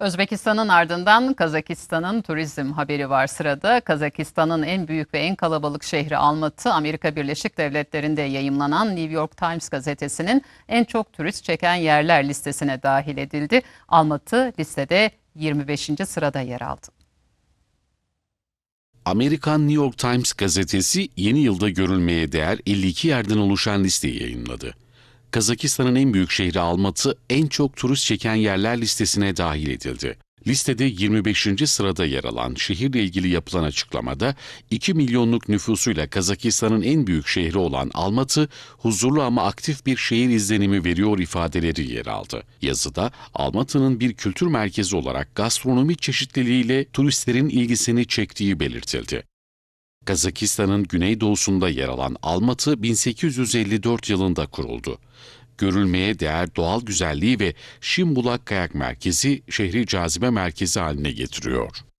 Özbekistan'ın ardından Kazakistan'ın turizm haberi var sırada. Kazakistan'ın en büyük ve en kalabalık şehri Almatı, Amerika Birleşik Devletleri'nde yayımlanan New York Times gazetesinin en çok turist çeken yerler listesine dahil edildi. Almatı listede 25. sırada yer aldı. Amerikan New York Times gazetesi yeni yılda görülmeye değer 52 yerden oluşan listeyi yayınladı. Kazakistan'ın en büyük şehri Almatı en çok turist çeken yerler listesine dahil edildi. Listede 25. sırada yer alan şehirle ilgili yapılan açıklamada 2 milyonluk nüfusuyla Kazakistan'ın en büyük şehri olan Almatı huzurlu ama aktif bir şehir izlenimi veriyor ifadeleri yer aldı. Yazıda Almatı'nın bir kültür merkezi olarak gastronomi çeşitliliğiyle turistlerin ilgisini çektiği belirtildi. Kazakistan'ın güneydoğusunda yer alan Almatı 1854 yılında kuruldu. Görülmeye değer doğal güzelliği ve Şimbulak Kayak Merkezi şehri cazibe merkezi haline getiriyor.